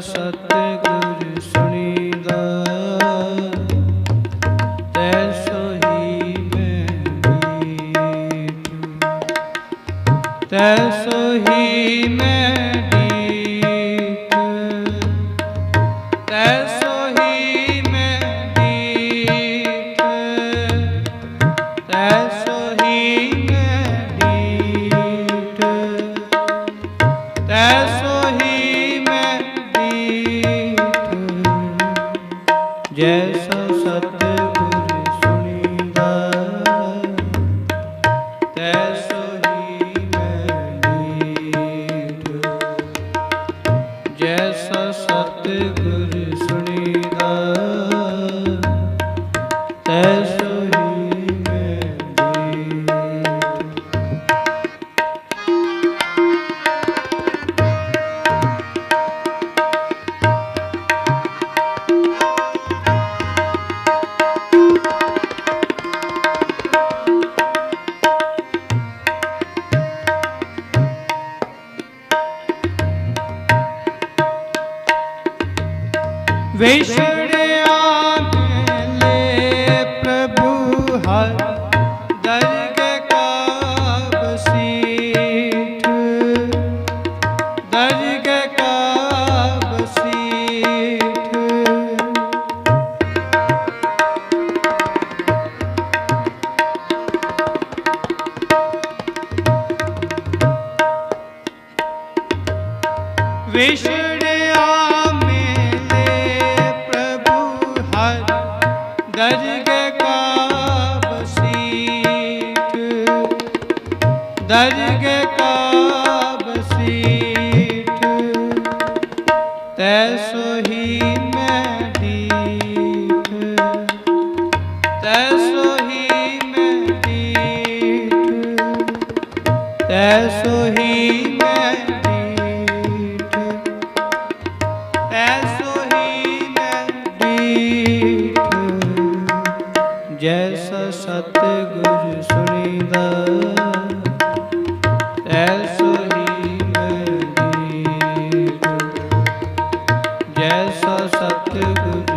ਜੈਸਾ ਸਤਿਗੁਰ ਸੁਣੀਦਾ ਤੈ ਸੋਹੀ ਮੈਂ ਡੀਠ ਤੈਸੋ ਹੀ ਮੈਂ ਡੀਠ ਜੈਸਾ ਵਿਛੜਿਆ ਮਿਲੇ ਪ੍ਰਭੂ ਹਰ ਦਰਗਹ ਕਾ ਬਸੀਠ ਦਰਗਹ ਕਾ ਬਸੀਠ ਵਿਛੜਿਆ ਦਰਗਹ ਕਾ ਬਸੀਠ ਦਰਗਹ ਕਾ ਬਸੀਠ ਤੈਸੋ ਹੀ ਮੈਂ ਡੀਠ ਤੈਸੋ ਹੀ ਮੈਂ ਡੀਠ ਤੈਸੋ ਹੀ ਸਤਿਗੁਰ ਸੁਣੀਦਾ। ਤੈਸੋ ਹੀ ਮੈਂ ਡੀਠ ਜੈਸਾ ਸਤਿਗੁਰ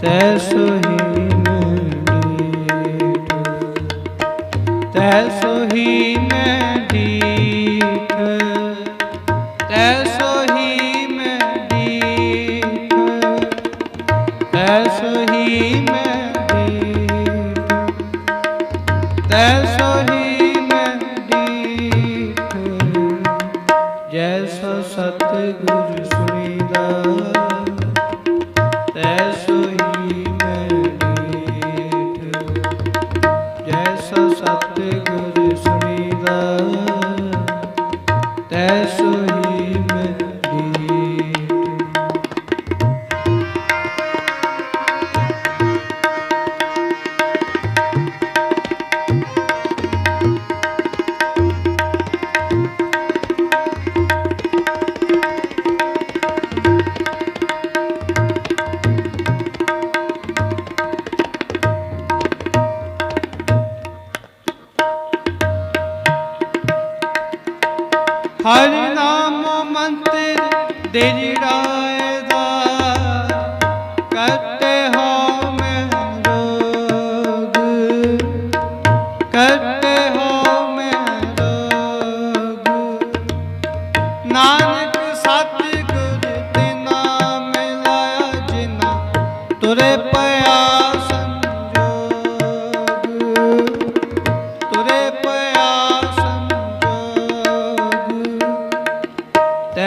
ਤੈਸੋ ਹੀ ਮੈਂ ਤੈ ਸੋਹੀ ਹੀ ਮੈਂ ਡੀਠ ਤੈਸੋ ਹੀ ਮੈਂ ਡੀਠ ਤੈਸੋ ਹੀ ਮੈਂ ਡੀਠ ਤੈਸੋ ਹੀ ਮੈਂ ਡੀਠ ਜੈਸਾ ਸਤਿਗੁਰ ਸੁਣੀਦਾ। ਤੈਸੋ é sou ਹਰਿ ਨਾਮ ਮੰਤਰ ਦਿਜੜਾਏ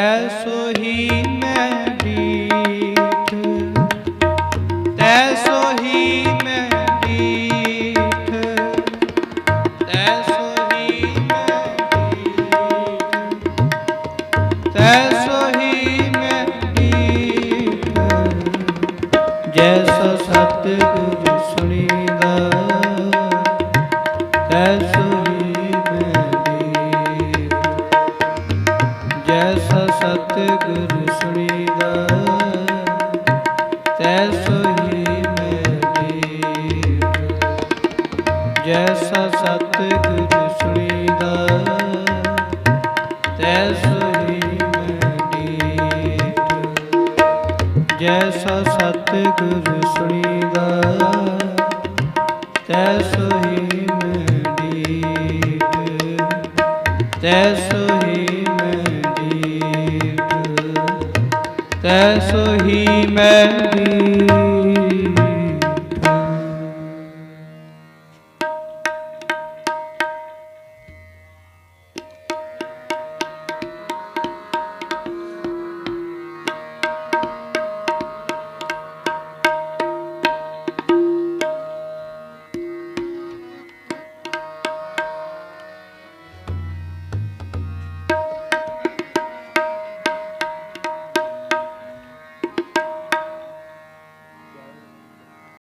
sucesso. ਸਤਿਗੁਰ ਸੁਣੀ ਦਾ ਤੈ ਸੁਣੀ ਮੈਡੀਟ ਜੈਸਾ ਸਤਿਗੁਰ ਸੁਣੀ ਦਾ ਤੈ ਸੁਹੀ ਮੈਡੀਟ ਤੈ ਸੁਹੀ ਮੈਡੀਟ ਤੈ ਸੁਹੀ ਮੈਡੀਟ